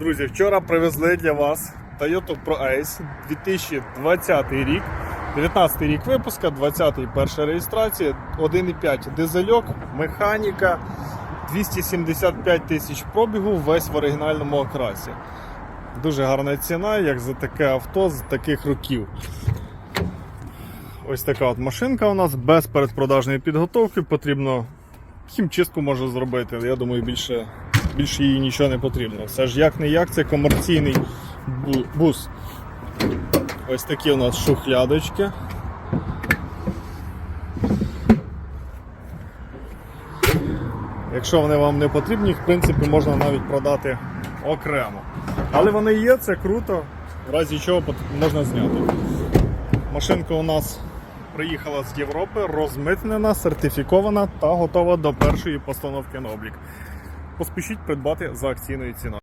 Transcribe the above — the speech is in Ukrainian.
Друзі, вчора привезли для вас Toyota Pro Ace 2020 рік, 19 рік випуска, 20-й перша реєстрація, 1,5 дизельок, механіка, 275 тисяч пробігу, весь в оригінальному окрасі. Дуже гарна ціна, як за таке авто з таких років. Ось така от машинка у нас без передпродажної підготовки. Потрібно хімчистку можу зробити. Я думаю, більше, більше їй нічого не потрібно. Все ж як не як, це комерційний бус. Ось такі у нас шухлядочки. Якщо вони вам не потрібні, їх в принципі можна навіть продати окремо. Але вони є, це круто, в разі чого можна зняти. Машинка у нас приїхала з Європи, розмитнена, сертифікована та готова до першої постановки на облік. Поспішіть придбати за акційною ціною.